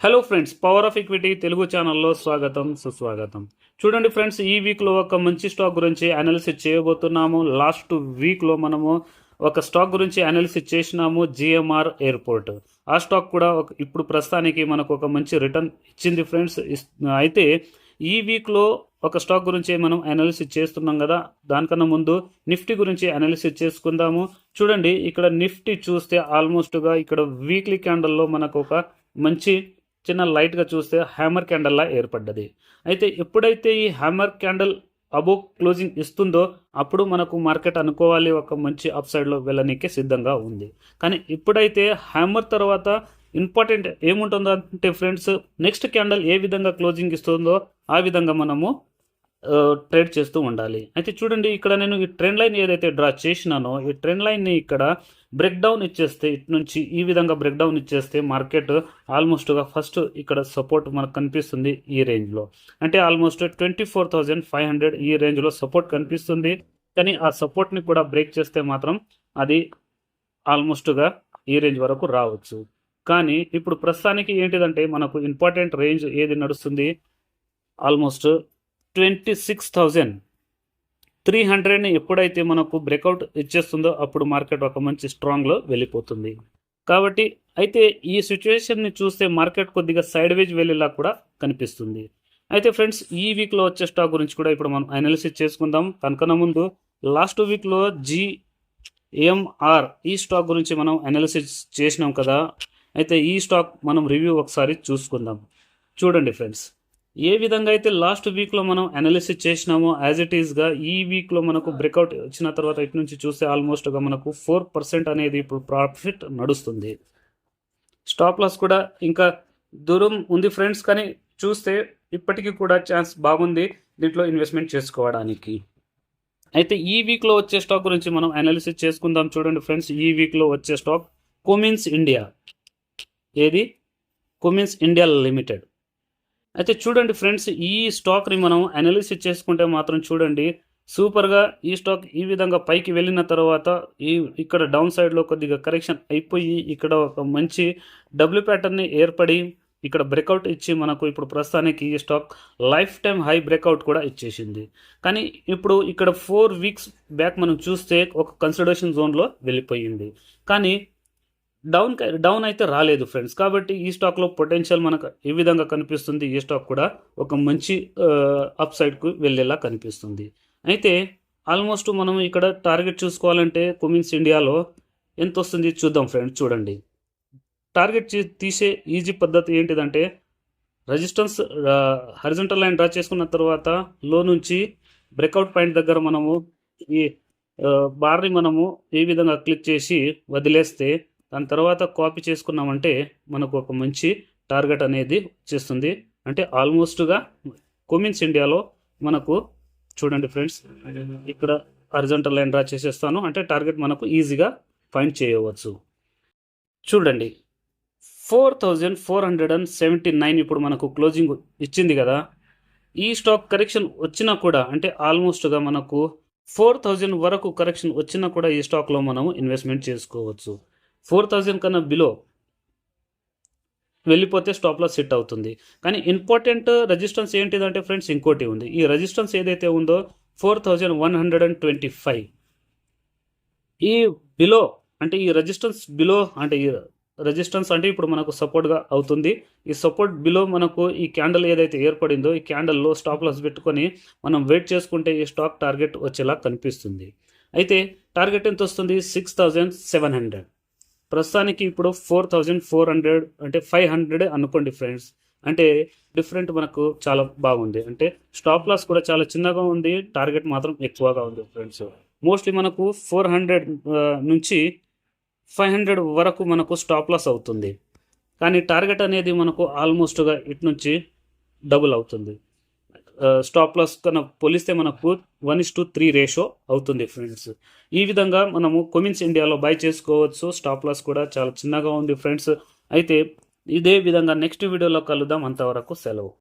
Hello friends power of equity Telugu ఛానల్లో స్వాగతం సుస్వాగతం. చూడండి ఫ్రెండ్స్ ఈ వీక్లో ఒక మంచి స్టాక్ గురించి అనాలిసిస్ చేయబోతున్నాము. లాస్ట్ వీక్లో మనము ఒక స్టాక్ గురించి అనాలిసిస్ చేసినాము జిఎంఆర్ ఎయిర్పోర్ట్ ఆ స్టాక్ కూడా ఒక ఇప్పుడు ప్రస్తుతానికి మనకు ఒక మంచి రిటర్న్ ఇచ్చింది ఫ్రెండ్స్ ఇస్- అయితే ఈ వీక్లో ఒక స్టాక్ గురించి మనం అనాలిసిస్ చేస్తున్నాం కదా. దానికన్నా ముందు నిఫ్టీ గురించి అనాలిసిస్ చేసుకుందాము. చూడండి ఇక్కడ నిఫ్టీ చూస్తే ఆల్మోస్ట్గా ఇక్కడ వీక్లీ క్యాండల్లో మనకు ఒక మంచి చిన్న లైట్గా చూస్తే హ్యామర్ క్యాండల్లా ఏర్పడ్డది. అయితే ఎప్పుడైతే ఈ హ్యామర్ క్యాండల్ అబో క్లోజింగ్ ఇస్తుందో అప్పుడు మనకు మార్కెట్ అనుకోవాలి ఒక మంచి అప్ సైడ్లో వెళ్ళనీకి సిద్ధంగా ఉంది. కానీ ఇప్పుడైతే హ్యామర్ తర్వాత ఇంపార్టెంట్ ఏముంటుందో అంటే ఫ్రెండ్స్ నెక్స్ట్ క్యాండల్ ఏ విధంగా క్లోజింగ్ ఇస్తుందో ఆ విధంగా మనము ట్రేడ్ చేస్తూ ఉండాలి. అయితే చూడండి ఇక్కడ నేను ఈ ట్రెండ్ లైన్ ఏదైతే డ్రా చేసినానో ఈ ట్రెండ్ లైన్ని ఇక్కడ బ్రేక్ డౌన్ ఇచ్చేస్తే ఇటు నుంచి ఈ విధంగా బ్రేక్ డౌన్ ఇచ్చేస్తే మార్కెట్ ఆల్మోస్ట్గా ఫస్ట్ ఇక్కడ సపోర్ట్ మనకు కనిపిస్తుంది ఈ రేంజ్లో అంటే almost twenty four thousand five hundred ఈ రేంజ్లో సపోర్ట్ కనిపిస్తుంది. కానీ ఆ సపోర్ట్ని కూడా బ్రేక్ చేస్తే మాత్రం అది ఆల్మోస్ట్గా ఈ రేంజ్ వరకు రావచ్చు. కానీ ఇప్పుడు ప్రస్తుతానికి ఏంటిదంటే మనకు ఇంపార్టెంట్ రేంజ్ ఏది నడుస్తుంది? Almost twenty six thousand. Three హండ్రెడ్ని ఎప్పుడైతే మనకు బ్రేక్అవుట్ ఇచ్చేస్తుందో అప్పుడు మార్కెట్ ఒక మంచి స్ట్రాంగ్లో వెళ్ళిపోతుంది. కాబట్టి అయితే ఈ సిచ్యువేషన్ని చూస్తే మార్కెట్ కొద్దిగా సైడ్ వేజ్ వెళ్ళేలా కూడా కనిపిస్తుంది. అయితే ఫ్రెండ్స్ ఈ వీక్లో వచ్చే స్టాక్ గురించి కూడా ఇప్పుడు మనం అనాలిసిస్ చేసుకుందాం. కనుకనే ముందు లాస్ట్ వీక్లో జిఎంఆర్ ఈ స్టాక్ గురించి మనం అనాలిసిస్ చేసినాం కదా. అయితే ఈ స్టాక్ మనం రివ్యూ ఒకసారి చూసుకుందాం. చూడండి ఫ్రెండ్స్. ఏ విధంగా అయితే లాస్ట్ వీక్లో మనం అనాలిసిస్ చేసినామో యాజ్ ఇట్ ఈస్గా ఈ వీక్లో మనకు బ్రేక్అవుట్ వచ్చిన తర్వాత ఇటు నుంచి చూస్తే ఆల్మోస్ట్గా మనకు ఫోర్ పర్సెంట్ అనేది ఇప్పుడు ప్రాఫిట్ నడుస్తుంది. స్టాప్ లాస్ కూడా ఇంకా దూరం ఉంది ఫ్రెండ్స్ కానీ చూస్తే ఇప్పటికీ కూడా ఛాన్స్ బాగుంది దీంట్లో ఇన్వెస్ట్మెంట్ చేసుకోవడానికి. అయితే ఈ వీక్లో వచ్చే స్టాక్ గురించి మనం అనాలిసిస్ చేసుకుందాం చూడండి ఫ్రెండ్స్ ఈ వీక్లో వచ్చే స్టాక్ కుమిన్స్ ఇండియా ఏది? కుమిన్స్ ఇండియా లిమిటెడ్ అయితే చూడండి ఫ్రెండ్స్ ఈ స్టాక్ని మనం అనాలిసిస్ చేసుకుంటే మాత్రం చూడండి సూపర్గా ఈ స్టాక్ ఈ విధంగా పైకి వెళ్ళిన తర్వాత ఈ ఇక్కడ డౌన్ సైడ్లో కొద్దిగా కరెక్షన్ అయిపోయి ఇక్కడ ఒక మంచి డబ్ల్యూ ప్యాటర్న్ని ఏర్పడి ఇక్కడ బ్రేక్అవుట్ ఇచ్చి మనకు ఇప్పుడు ప్రస్తుతానికి ఈ stock life time high breakout కూడా ఇచ్చేసింది. కానీ ఇప్పుడు ఇక్కడ ఫోర్ వీక్స్ బ్యాక్ మనం చూస్తే ఒక కన్సిడరేషన్ జోన్లో వెళ్ళిపోయింది. కానీ డౌన్ డౌన్ అయితే రాలేదు ఫ్రెండ్స్. కాబట్టి ఈ స్టాక్లో పొటెన్షియల్ మనకు ఈ విధంగా కనిపిస్తుంది. ఈ స్టాక్ కూడా ఒక మంచి అప్ సైడ్కు వెళ్ళేలా కనిపిస్తుంది. అయితే ఆల్మోస్ట్ మనం ఇక్కడ టార్గెట్ చూసుకోవాలంటే కుమిన్స్ ఇండియాలో ఎంత వస్తుంది చూద్దాం ఫ్రెండ్స్ చూడండి. టార్గెట్ చే- తీసే ఈజీ పద్ధతి ఏంటిదంటే రెజిస్టెన్స్ హరిజంటల్ లైన్ డ్రా చేసుకున్న తర్వాత లో నుంచి బ్రేక్అవుట్ పాయింట్ దగ్గర మనము ఈ బార్ని మనము ఏ విధంగా క్లిక్ చేసి వదిలేస్తే దాని తర్వాత కాపీ చేసుకున్నామంటే మనకు ఒక మంచి టార్గెట్ అనేది వచ్చేస్తుంది. అంటే ఆల్మోస్ట్గా కొమిన్స్ ఇండియాలో మనకు చూడండి ఫ్రెండ్స్ ఇక్కడ అర్జెంటల్ లైన్ డ్రా చేసేస్తాను. అంటే టార్గెట్ మనకు ఈజీగా ఫైండ్ చేయవచ్చు. చూడండి four thousand four hundred and seventy nine ఇప్పుడు మనకు క్లోజింగ్ ఇచ్చింది కదా. ఈ స్టాక్ కరెక్షన్ వచ్చినా కూడా అంటే ఆల్మోస్ట్గా మనకు ఫోర్ థౌజండ్ వరకు కరెక్షన్ వచ్చినా కూడా ఈ స్టాక్లో మనము ఇన్వెస్ట్మెంట్ చేసుకోవచ్చు. ఫోర్ థౌజండ్ కన్నా బిలో వెళ్ళిపోతే స్టాప్లో సెట్ అవుతుంది. కానీ ఇంపార్టెంట్ రెజిస్టెన్స్ ఏంటిదంటే ఫ్రెండ్స్ ఇంకోటి ఉంది. ఈ రెజిస్టెన్స్ ఏదైతే ఉందో four thousand one hundred and twenty five. ఈ బిలో అంటే ఈ రెజిస్టెన్స్ బిలో అంటే ఈ రెజిస్టెన్స్ అంటే ఇప్పుడు మనకు సపోర్ట్గా అవుతుంది. ఈ సపోర్ట్ బిలో మనకు ఈ క్యాండల్ ఏదైతే ఏర్పడిందో ఈ క్యాండల్లో స్టాప్ లాస్ పెట్టుకొని మనం వెయిట్ చేసుకుంటే ఈ స్టాక్ టార్గెట్ వచ్చేలా కనిపిస్తుంది. అయితే టార్గెట్ ఎంత వస్తుంది? సిక్స్ థౌజండ్ సెవెన్ హండ్రెడ్ ప్రస్తుతానికి ఇప్పుడు ఫోర్ థౌజండ్ ఫోర్ హండ్రెడ్ అంటే ఫైవ్ హండ్రెడ్ అనుకోండి ఫ్రెండ్స్. అంటే డిఫరెంట్ మనకు చాలా బాగుంది. అంటే స్టాప్ లాస్ కూడా చాలా చిన్నగా ఉంది. టార్గెట్ మాత్రం ఎక్కువగా ఉంది ఫ్రెండ్స్. మోస్ట్లీ మనకు ఫోర్ హండ్రెడ్ నుంచి ఫైవ్ హండ్రెడ్ వరకు మనకు స్టాప్ లాస్ అవుతుంది. కానీ టార్గెట్ అనేది మనకు ఆల్మోస్ట్గా ఇటు నుంచి డబుల్ అవుతుంది. స్టాప్ లాస్ కన్నా పోలిస్తే మనకు one is to three ratio అవుతుంది ఫ్రెండ్స్ ఈ విధంగా మనము కొమిన్స్ ఇండియాలో బై చేసుకోవచ్చు. స్టాప్ లాస్ కూడా చాలా చిన్నగా ఉంది ఫ్రెండ్స్ అయితే ఇదే విధంగా నెక్స్ట్ వీడియోలో కలుద్దాం. అంతవరకు సెలవు.